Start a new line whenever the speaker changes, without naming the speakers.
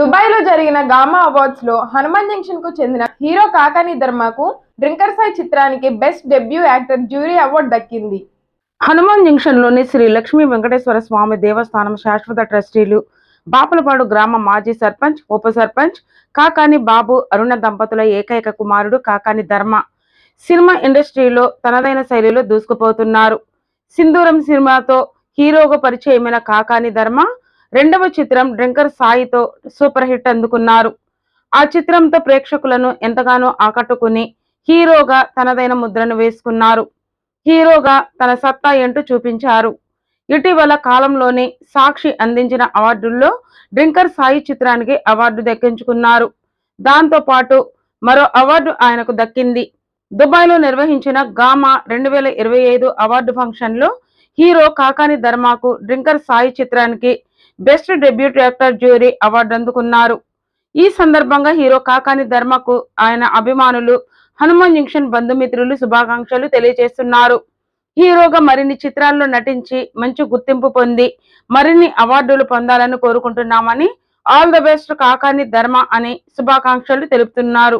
దుబాయ్లో జరిగిన గామా అవార్డ్స్లో హనుమాన్ జంక్షన్కు చెందిన హీరో కాకాని ధర్మకు డ్రింకర్ సాయి చిత్రానికి best debut actor jury award దక్కింది.
హనుమాన్ జంక్షన్లోని శ్రీ లక్ష్మీ వెంకటేశ్వర స్వామి దేవస్థానం శాశ్వత ట్రస్టీలు బాపులపాడు గ్రామ మాజీ సర్పంచ్ ఉప సర్పంచ్ కాకాని బాబు అరుణ దంపతుల ఏకైక కుమారుడు కాకాని ధర్మ. సినిమా ఇండస్ట్రీలో తనదైన శైలిలో దూసుకుపోతున్నారు. సింధూరం సినిమాతో హీరోగా పరిచయమైన కాకాని ధర్మ రెండవ చిత్రం డ్రింకర్ సాయితో సూపర్ హిట్ అందుకున్నారు. ఆ చిత్రంతో ప్రేక్షకులను ఎంతగానో ఆకట్టుకుని హీరోగా తనదైన ముద్రను వేసుకున్నారు. హీరోగా తన సత్తా ఏంటో చూపించారు. ఇటీవల కాలంలోనే సాక్షి అందించిన అవార్డుల్లో డ్రింకర్ సాయి చిత్రానికి అవార్డు దక్కించుకున్నారు. దాంతో పాటు మరో అవార్డు ఆయనకు దక్కింది. దుబాయ్లో నిర్వహించిన గామా రెండు వేల ఇరవై ఐదు అవార్డు ఫంక్షన్లో హీరో కాకాని ధర్మాకు డ్రింకర్ సాయి చిత్రానికి best debut actor jury award అందుకున్నారు. ఈ సందర్భంగా హీరో కాకాని ధర్మకు ఆయన అభిమానులు హనుమాన్ జంక్షన్ బంధుమిత్రులు శుభాకాంక్షలు తెలియజేస్తున్నారు. హీరోగా మరిన్ని చిత్రాల్లో నటించి మంచి గుర్తింపు పొంది మరిన్ని అవార్డులు పొందాలని కోరుకుంటున్నామని all the best Kakani Dharma అని శుభాకాంక్షలు తెలుపుతున్నారు.